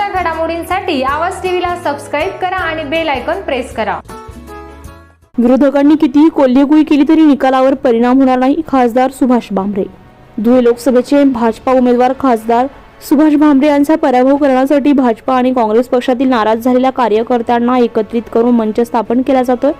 ताज्या घडामोडींसाठी आवाज टीव्हीला सबस्क्राईब करा आणि बेल आयकॉन प्रेस करा. विरोधकांनी कितीही कोल्हेकुई केली तरी निकालावर परिणाम होणार नाही खासदार सुभाष भामरे. धुळे लोकसभेचे भाजपा उमेदवार खासदार सुभाष भामरे यांचा पराभव करण्यासाठी भाजपा आणि काँग्रेस पक्षातील नाराज झालेल्या कार्यकर्त्यांना एकत्रित करून मंच स्थापन केला जातोय.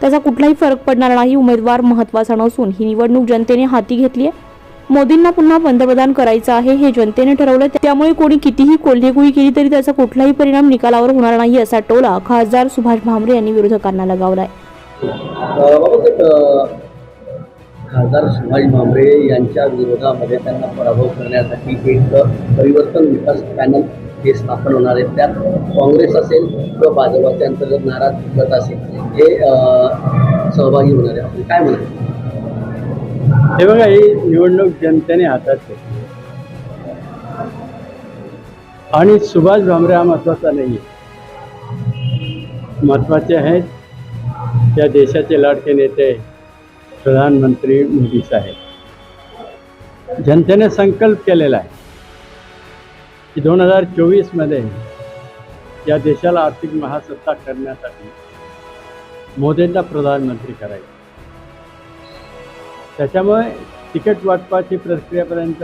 त्याचा कुठलाही फरक पडणार नाही उमेदवार महत्त्वाचा नसून ही निवडणूक जनतेने हाती घेतली आहे. मोदींना पुन्हा पंतप्रधान करायचं आहे हे जनतेने ठरवलं. त्यामुळे कोणी कितीही कोल्हेकुई केली तरी त्याचा कुठलाही परिणाम निकालावर होणार नाही असा टोला खासदार सुभाष भामरे यांनी विरोधकांना लगावलाय. खासदार सुभाष भामरे यांच्या विरोधामध्ये त्यांना पराभव करण्यासाठी एक परिवर्तन विकास पॅनल हे स्थापन होणार आहे. त्यात काँग्रेस असेल किंवा भाजपाचे अंतर्गत नाराज गट असेल हे सहभागी होणार आहे. आपण काय म्हणतो हे बघा ही निवडणूक जनतेने हातात घेतली. आणि सुभाष भामरे हा महत्त्वाचा नाही आहे. महत्त्वाचे आहेत या देशाचे लाडके नेते प्रधानमंत्री मोदी साहेब. जनतेने संकल्प केलेला आहे की दोन हजार चोवीसमध्ये या देशाला आर्थिक महासत्ता करण्यासाठी मोदींना प्रधानमंत्री करायचं. त्याच्यामुळे तिकीट वाटपाची प्रक्रियेपर्यंत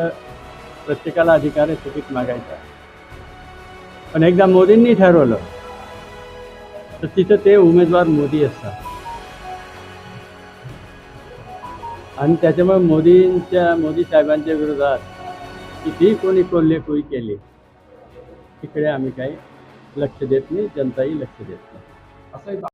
प्रत्येकाला अधिकार आहे तिकीट मागायचा. पण एकदा मोदींनी ठरवलं तर तिथं ते उमेदवार मोदी असतात. आणि त्याच्यामुळे मोदींच्या मोदी साहेबांच्या विरोधात कितीही कोणी कोल्हे कोई केली तिकडे आम्ही काही लक्ष देत नाही जनताही लक्ष देत नाही. असं